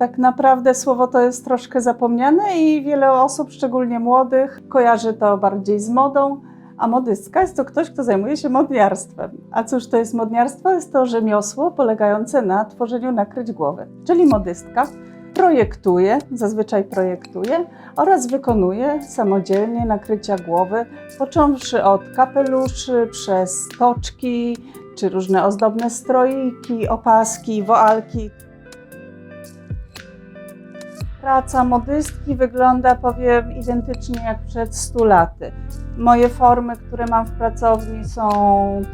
Tak naprawdę słowo to jest troszkę zapomniane i wiele osób, szczególnie młodych, kojarzy to bardziej z modą, a modystka jest to ktoś, kto zajmuje się modniarstwem. A cóż to jest modniarstwo? Jest to rzemiosło polegające na tworzeniu nakryć głowy. Czyli modystka projektuje, zazwyczaj projektuje oraz wykonuje samodzielnie nakrycia głowy, począwszy od kapeluszy, przez toczki, czy różne ozdobne stroiki, opaski, woalki. Praca modystki wygląda, powiem, identycznie jak przed 100 laty. Moje formy, które mam w pracowni są,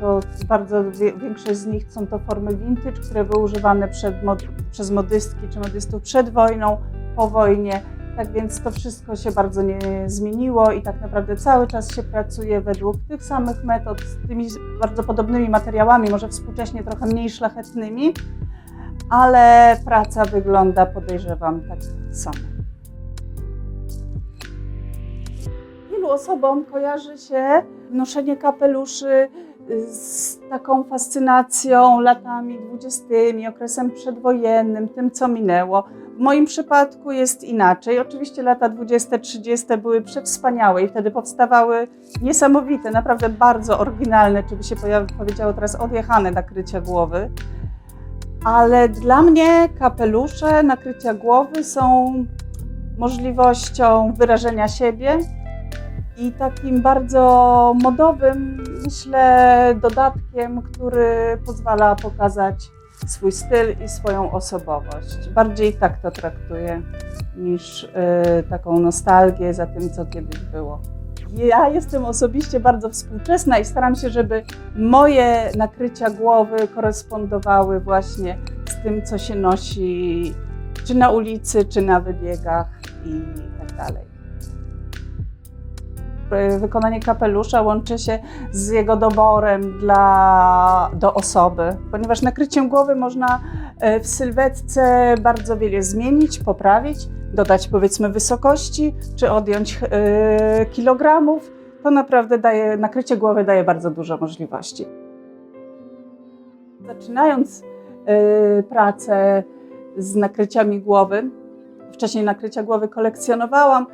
to bardzo większość z nich są to formy vintage, które były używane mod, przez modystki czy modystów przed wojną, po wojnie. Tak więc to wszystko się bardzo nie zmieniło i tak naprawdę cały czas się pracuje według tych samych metod, z tymi bardzo podobnymi materiałami, może współcześnie trochę mniej szlachetnymi, ale praca wygląda, podejrzewam, tak samo. Wielu osobom kojarzy się noszenie kapeluszy z taką fascynacją latami dwudziestymi, okresem przedwojennym, tym co minęło. W moim przypadku jest inaczej. Oczywiście lata 20-30 były przewspaniałe i wtedy powstawały niesamowite, naprawdę bardzo oryginalne, czy by się powiedziało teraz odjechane nakrycia głowy. Ale dla mnie kapelusze, nakrycia głowy są możliwością wyrażenia siebie i takim bardzo modowym, myślę, dodatkiem, który pozwala pokazać swój styl i swoją osobowość. Bardziej tak to traktuję niż y, taką nostalgię za tym, co kiedyś było. Ja jestem osobiście bardzo współczesna i staram się, żeby moje nakrycia głowy korespondowały właśnie z tym, co się nosi czy na ulicy, czy na wybiegach i tak dalej. Wykonanie kapelusza łączy się z jego doborem dla, do osoby, ponieważ nakryciem głowy można e, w sylwetce bardzo wiele zmienić, poprawić, dodać powiedzmy wysokości, czy odjąć e, kilogramów. To naprawdę daje, nakrycie głowy daje bardzo dużo możliwości. Zaczynając e, pracę z nakryciami głowy, wcześniej nakrycia głowy kolekcjonowałam,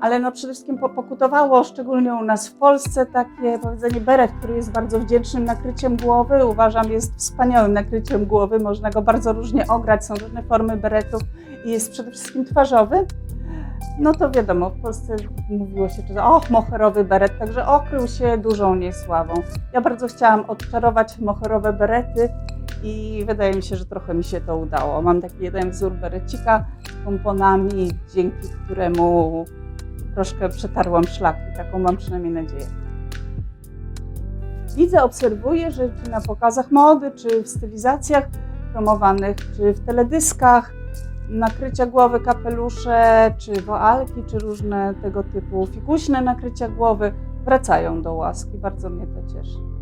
ale no przede wszystkim po- pokutowało, szczególnie u nas w Polsce, takie powiedzenie beret, który jest bardzo wdzięcznym nakryciem głowy. Uważam, jest wspaniałym nakryciem głowy. Można go bardzo różnie ograć, są różne formy beretów i jest przede wszystkim twarzowy. No to wiadomo, w Polsce mówiło się, że och, moherowy beret, także okrył się dużą niesławą. Ja bardzo chciałam odczarować moherowe berety i wydaje mi się, że trochę mi się to udało. Mam taki jeden wzór berecika z pomponami, dzięki któremu troszkę przetarłam szlaki. Taką mam przynajmniej nadzieję. Widzę, obserwuję, że czy na pokazach mody, czy w stylizacjach promowanych, czy w teledyskach, nakrycia głowy, kapelusze, czy woalki, czy różne tego typu fikuśne nakrycia głowy wracają do łaski. Bardzo mnie to cieszy.